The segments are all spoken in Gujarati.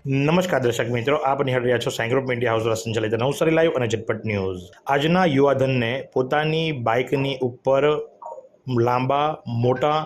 નમસ્કાર દર્શક મિત્રો, આપ નિહાળ રહ્યા છો સાયગ્રુપ ગ્રુપ મીડિયા હાઉસ દ્વારા સંચાલિત નવસારી લાઈવ અને ઝટપટ ન્યૂઝ આજના યુવાધનને પોતાની બાઇકની ઉપર લાંબા, મોટા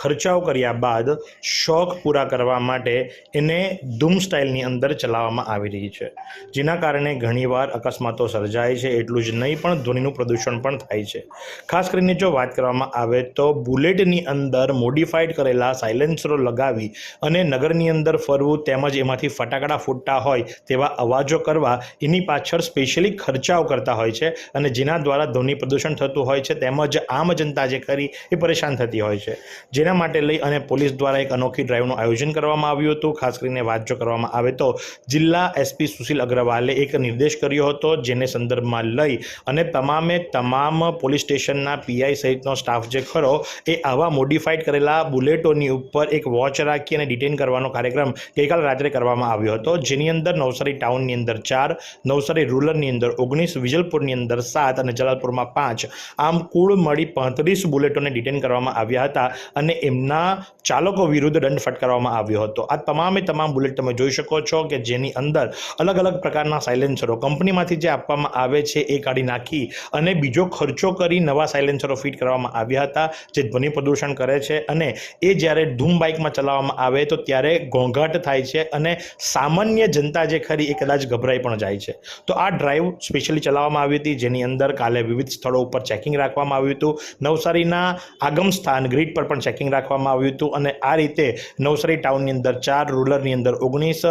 ખર્ચાઓ કર્યા બાદ શોખ પૂરા કરવા માટે એને ધૂમ સ્ટાઇલની અંદર ચલાવવામાં આવી રહી છે. જેના કારણે ઘણીવાર અકસ્માતો સર્જાય છે, એટલું જ નહીં પણ ધ્વનિનું પ્રદૂષણ પણ થાય છે. ખાસ કરીને જો વાત કરવામાં આવે તો બુલેટની અંદર મોડિફાઈડ કરેલા સાયલેન્સરો લગાવી અને નગરની અંદર ફરવું તેમજ એમાંથી ફટાકડા ફૂટતા હોય તેવા અવાજો કરવા એની પાછળ સ્પેશિયલી ખર્ચાઓ કરતા હોય છે અને જેના દ્વારા ધ્વનિ પ્રદૂષણ થતું હોય છે તેમજ આમ જનતા જે કરી એ પરેશાન થતી હોય છે. જેના માટે લઈ અને પોલીસ દ્વારા એક અનોખી ડ્રાઈવનું આયોજન કરવામાં આવ્યું હતું. ખાસ કરીને વાત જો કરવામાં આવે તો જિલ્લા એસપી સુશીલ અગ્રવાલે એક નિર્દેશ કર્યો હતો જેને સંદર્ભમાં લઈ અને તમામે તમામ પોલીસ સ્ટેશનના પીઆઈ સહિતનો સ્ટાફ જે ખરો એ આવા મોડિફાઈડ કરેલા બુલેટોની ઉપર એક વોચ રાખી અને ડિટેન કરવાનો કાર્યક્રમ ગઈકાલ રાત્રે કરવામાં આવ્યો હતો. જેની અંદર નવસારી ટાઉનની અંદર ચાર, નવસારી રૂરલની અંદર ઓગણીસ, વિજલપુરની અંદર સાત અને જલાલપુરમાં પાંચ. આમ કુલ મળી પાંત્રીસ બુલેટોને ડિટેન કરવામાં આવ્યા હતા અને એમના ચાલકો વિરુદ્ધ દંડ ફટકારવામાં આવ્યો હતો. આ તમામે તમામ બુલેટ તમે જોઈ શકો છો કે જેની અંદર અલગ અલગ પ્રકારના સાયલેન્સરો કંપનીમાંથી જે આપવામાં આવે છે એ કાઢી નાખી અને બીજો ખર્ચો કરી નવા સાયલેન્સરો ફિટ કરવામાં આવ્યા હતા જે ધ્વનિ પ્રદૂષણ કરે છે અને એ જ્યારે ધૂમ બાઇકમાં ચલાવવામાં આવે તો ત્યારે ઘોંઘાટ થાય છે અને સામાન્ય જનતા જે ખરી એ કદાચ ગભરાઈ પણ જાય છે. તો આ ડ્રાઈવ સ્પેશિયલી ચલાવવામાં આવી હતી જેની અંદર કાલે વિવિધ સ્થળો ઉપર ચેકિંગ રાખવામાં આવ્યું હતું. નવસારીના આગમ સ્થાન ગ્રીડ પર પણ ચેકિંગ રાખવામાં આવ્યું હતું અને આ રીતે નવસારી ટાઉનની અંદર ચાર રૂરલની અંદર ઓગણીસ,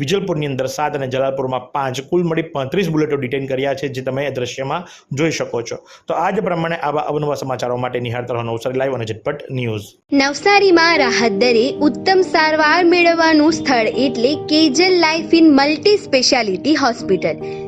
વિજલપુરની અંદર સાત અને જલાલપુરમાં પાંચ. કુલ મળી પાંત્રીસ બુલેટો ડિટેન કર્યા છે, જે તમે એ દ્રશ્યમાં જોઈ શકો છો. તો આ જ પ્રમાણે આવા અવનવા સમાચારો માટે નિહાળતા રહો નવસારી લાઈવ અને ઝટપટ ન્યૂઝ. નવસારીમાં રાહત દરે ઉત્તમ સારવાર મેળવવાનું સ્થળ એટલે Kejal life in multi speciality hospital.